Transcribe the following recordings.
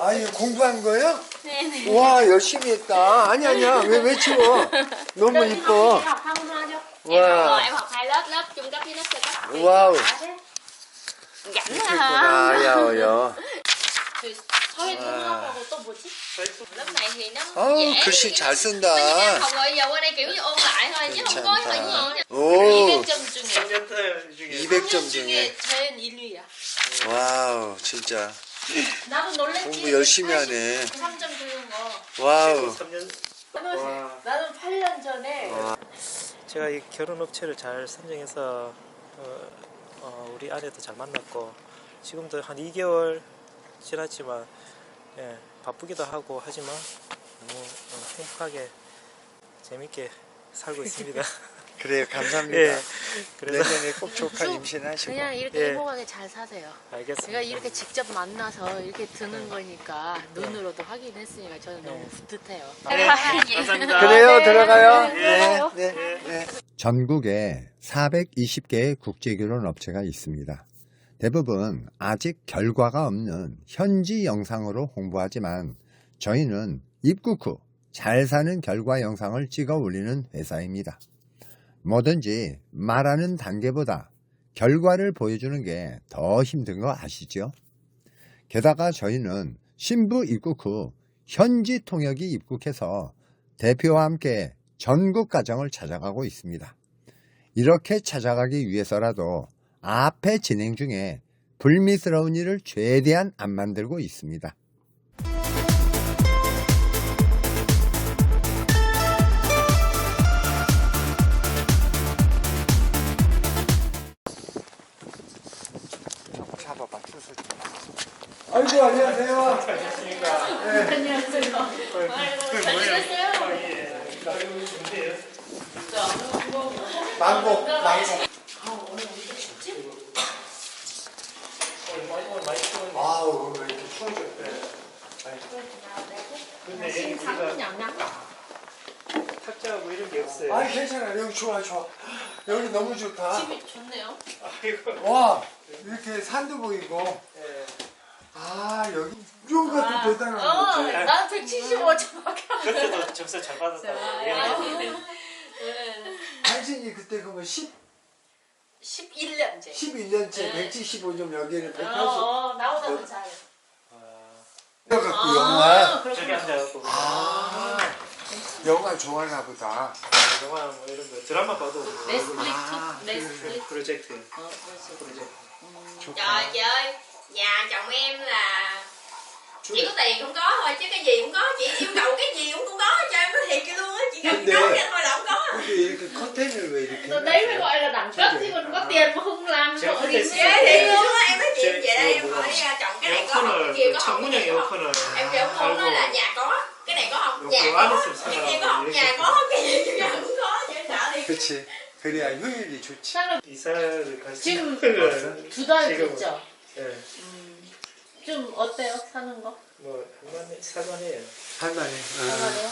아, 이거 공부한 거예요? 네네. 와, 열심히 했다. 아니, 아니야. 왜, 왜 치워? 너무 이뻐. học không lo cho Wow. em học rồi em học hai lớp lớp trung cấp với lớp sơ cấp Thì Wow. đã thế. rảnh 아, hả 야, 야. thì thôi 통합하고 또 뭐지 lớp này thì nó 어우, dễ 글씨 잘 쓴다. học rồi giờ qua đây kiểu như ôn lại thôi chứ không có 괜찮다. 오, 200점 중에 3년 중에 200점 중에. 제일 1위야 와우, 진짜. 나도 놀랬지 공부 열심히 하네. 3점 주는 거 와우. 3년 나는, 와. 나는 8년 전에 제가 이 결혼 업체를 잘 선정해서 어, 어, 우리 아내도 잘 만났고 지금도 한 2개월 지났지만 예, 바쁘기도 하고 하지만 너무 어, 행복하게 재밌게 살고 있습니다. 그래요, 감사합니다. 예, 그래서 내년에 꼭 조카 임신하시고. 그냥 이렇게 예. 행복하게 잘 사세요 알겠습니다. 제가 이렇게 직접 만나서 이렇게 드는 거니까 눈으로도 확인했으니까 저는 너무 뿌듯해요. 네, 감사합니다. 그래요, 들어가요. 네, 네, 들어가요. 네, 네. 전국에 420개의 국제결혼 업체가 있습니다. 대부분 아직 결과가 없는 현지 영상으로 홍보하지만 저희는 입국 후 잘 사는 결과 영상을 찍어 올리는 회사입니다. 뭐든지 말하는 단계보다 결과를 보여주는 게 더 힘든 거 아시죠? 게다가 저희는 신부 입국 후 현지 통역이 입국해서 대표와 함께 전국 가정을 찾아가고 있습니다. 이렇게 찾아가기 위해서라도 앞에 진행 중에 불미스러운 일을 최대한 안 만들고 있습니다. 잡아봐, 투수. 아이고, 안녕하세요. 망고, 망고. 아우, 왜 이렇게 추워졌대. 근데 우리가 탁자하고 이런 게 없어요. 아니, 괜찮아. 여기 좋아, 좋아. 여기 너무 좋다. 집이 좋네요. 아이고. 와, 이렇게 산도 보이고. 예. 아, 여기 이것도 대단한 어, 거지. 난 175점밖에 그때도 점수 잘 받았다고. 예. 당신이 그때 그뭐 10, 11년째. 11년째 네. 175점 여기는 180. 어, 어, 나보다도 잘해. 아, 갖고 영화. 저기. 앉아갖고 아, 영화 좋아하나 보다. 영화 뭐 이런 거 드라마 봐도 넷플릭스, 아, 넷플릭스. 프로젝트 어, 그렇지. 프로젝트. Trời chị ơi, nhà chồng em là chỉ có tiền không có thôi chứ cái gì cũng có chị yêu cầu cái gì cũng cũng có cho em nói thiệt chứ luôn á chỉ cần 근데- nói cho thôi là không có 근데 이렇게 커튼을 왜 이렇게 Rồi đấy mới 해놨어요? gọi là đẳng cấp chứ còn có tiền mà không làm Chị có vợ thể thì sử dễ dụng thiệt tiền. luôn á em nói chuyện Chị- vậy đây chị em mua hỏi à, chồng cái này có không 에어컨을 cái kia có 그 không cái 창문형 kia có không 에어컨을 em kêu không nói là 달고 nhà có cái có 안 했으면 nhà cũng có chứ sợ thì 그치. 그래야 효율이 좋지. 이사를 갈 지금 생각은 두달 지금- 됐죠? 예, 좀 어때요 사는 거? 뭐 할만해 살만해요. 할만해. 할만해요?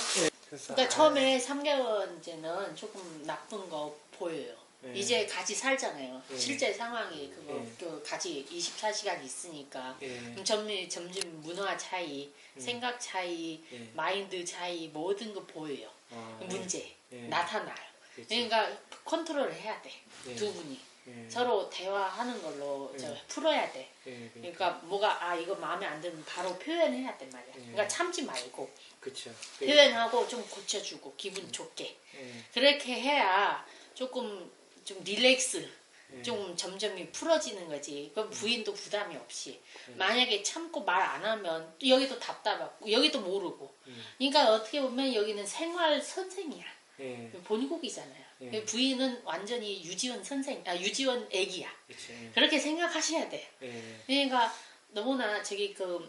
그래서 그러니까 처음에 3개월째는 조금 나쁜 거 보여요. 네. 이제 같이 살잖아요. 네. 실제 상황이 그거 네. 또 같이 24시간 있으니까 예. 그럼 점점, 점점 문화 차이, 생각 차이, 예. 마인드 차이 모든 거 보여요. 아, 문제 예. 나타나요. 그렇죠. 그러니까 컨트롤을 해야 돼. 예. 두 분이 예. 서로 대화하는 걸로 저 예. 풀어야 돼. 예, 그러니까 뭐가 아 이거 마음에 안 들면 바로 표현해야 돼 말이야. 예. 그러니까 참지 말고 그렇죠. 표현하고 좀 고쳐주고 기분 좋게 예. 그렇게 해야 조금 좀 릴렉스 예. 좀 점점이 풀어지는 거지 그럼 부인도 부담이 없이 예. 만약에 참고 말 안 하면 또 여기도 답답하고 여기도 모르고 음. 그러니까 어떻게 보면 여기는 생활 선생이야 예. 본국이잖아요 예. 부인은 완전히 유지원 선생 아 유지원 애기야. 예. 그렇게 생각하셔야 돼 예. 그러니까 너무나 저기 그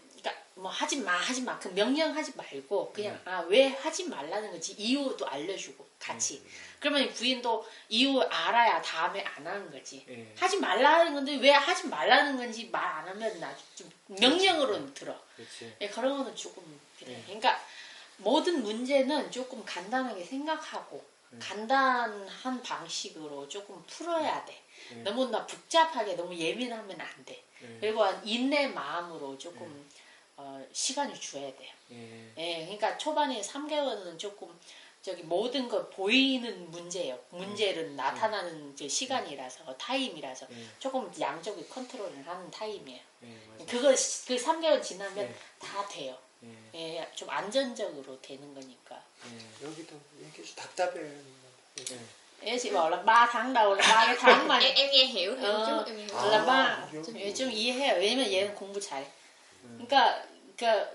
뭐 하지 마 하지 마 그 명령하지 말고 그냥 아왜 하지 말라는 거지 이유도 알려주고 같이 그러면 부인도 이유 알아야 다음에 안 하는 거지 예. 하지 말라는 건데 왜 하지 말라는 건지 말 안 하면 나 좀 명령으로 들어 그렇지. 예, 그런 거는 조금 그래 네. 그러니까 모든 문제는 조금 간단하게 생각하고 네. 간단한 방식으로 조금 풀어야 돼 네. 너무 나 복잡하게 너무 예민하면 안 돼. 예. 그리고 인내 마음으로 조금 어, 시간을 줘야 돼요. 예. 예, 그러니까 초반에 3개월은 조금 저기 모든 거 보이는 문제예요. 문제는 나타나는 이제 시간이라서 타임이라서 예. 조금 양쪽이 컨트롤을 하는 타임이에요. 예. 그거 시- 그 3개월 지나면 네. 다 돼요. 예. 예, 좀 안전적으로 되는 거니까. 예. 여기도 이렇게 답답해. 예. 예, chị bảo là 3 tháng đầu là 3 cái tháng mà em em nghe hiểu hiểu Ờ, chút em nghe hiểu 아, là ba. 왜냐면 얘는 공부 잘해. Ừ. Cả, cả,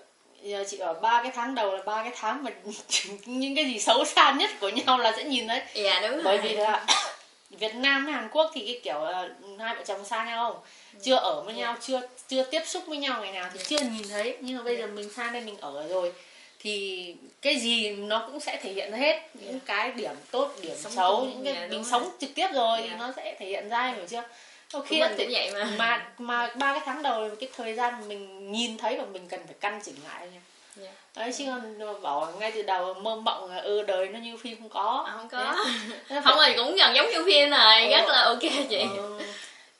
giờ chị bảo ba cái tháng đầu là ba cái tháng mà những cái gì xấu xa nhất của nhau là sẽ nhìn đấy yeah, dạ, đúng bởi rồi. vì là Việt Nam với Hàn Quốc thì cái kiểu là hai vợ chồng xa nhau không? Chưa ở với ừ. nhau chưa chưa tiếp xúc với nhau ngày nào thì chưa nhìn thấy. Nhưng mà bây giờ dạ. mình sang đây mình ở rồi thì cái gì nó cũng sẽ thể hiện hết. Dạ. Những cái điểm tốt điểm sống xấu những cái mình sống trực tiếp rồi thì nó sẽ thể hiện ra hiểu chưa? Đôi khi thì- cũng vậy mà. mà mà ba cái tháng đầu là cái thời gian mình nhìn thấy và mình cần phải căn chỉnh lại. Nha Dạ. đấy chứ còn bảo ngay từ đầu mơ mộng là ừ đời nó như phim không có. À, không có. Đấy. không rồi cũng gần giống như phim rồi rất là ok chị. 어,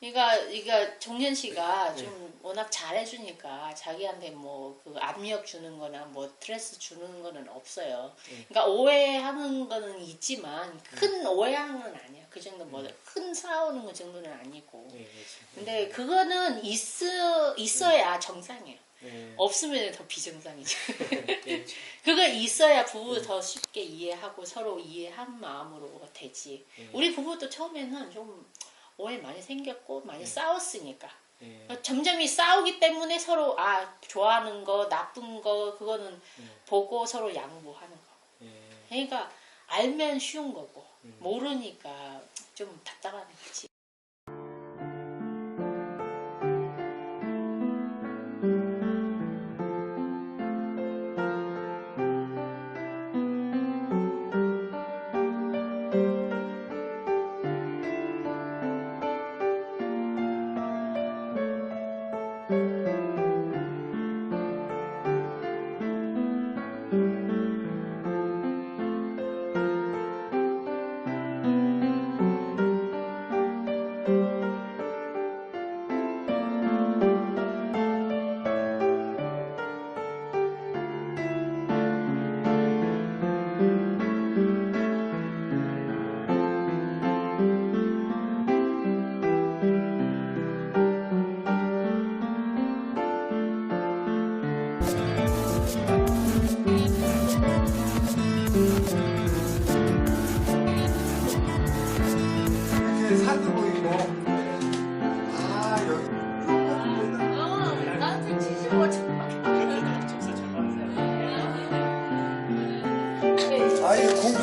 그러니까 그러니까 종현 씨가 좀 워낙 잘해주니까 자기한테 뭐 그 압력 주는 거나 뭐 스트레스 주는 거는 없어요. 그러니까 오해하는 거는 있지만 큰 오해하는 건 아니야. 그 정도 뭐큰 싸우는 거 정도는 아니고. 예. 그렇죠. 근데 그거는 있어 있어야 정상이에요. 예. 없으면 더 비정상이죠. 예. 그거 있어야 부부 더 쉽게 이해하고 서로 이해한 마음으로 되지. 우리 부부도 처음에는 좀 오해 많이 생겼고 많이 싸웠으니까. 예. 점점 이 싸우기 때문에 서로 아 좋아하는 거 나쁜 거 그거는 보고 서로 양보하는 거. 예. 그러니까 알면 쉬운 거고 모르니까 좀 답답한 거지.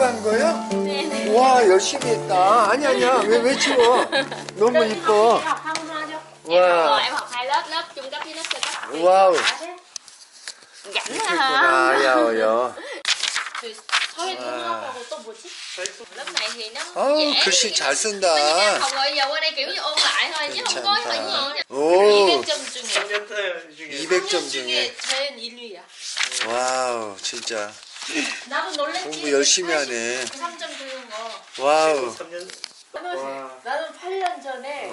한 거요? 네네 와 열심히 했다. 아니 아니야 왜 왜 치워? 너무 이뻐. 와. 와우. rảnh 이쁘구나 ha 야야. 그 사회 통합하고 또 뭐지? lớp này thì nó 어우 dễ 글씨 잘 쓴다. 괜찮다. 오 200점 중에 3년 중에 200점 중에 중에. 제일 1위야. 와우 진짜 나도 놀랬지. 공부 열심히 하네. 3점 주는 거. 와우. 3년 나는, 나는 8년 전에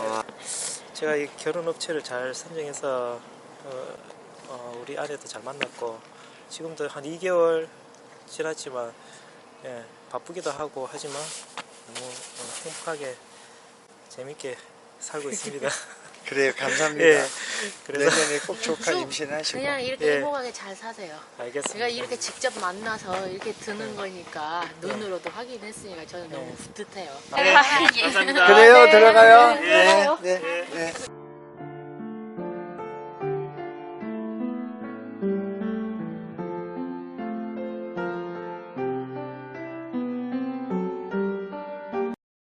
제가 이 결혼 업체를 잘 선정해서 어, 어, 우리 아내도 잘 만났고 지금도 한 2개월 지났지만 예, 바쁘기도 하고 하지만 너무 어, 행복하게 재밌게 살고 있습니다. 그래요 감사합니다. 예, 그래서 내년에 꼭 조카 임신하시고. 그냥 이렇게 예. 행복하게 잘 사세요. 알겠습니다. 제가 이렇게 직접 만나서 이렇게 드는 거니까 눈으로도 확인했으니까 저는 너무 뿌듯해요. 네, 감사합니다. 그래요 네, 들어가요. 네, 들어가요. 네, 네, 네.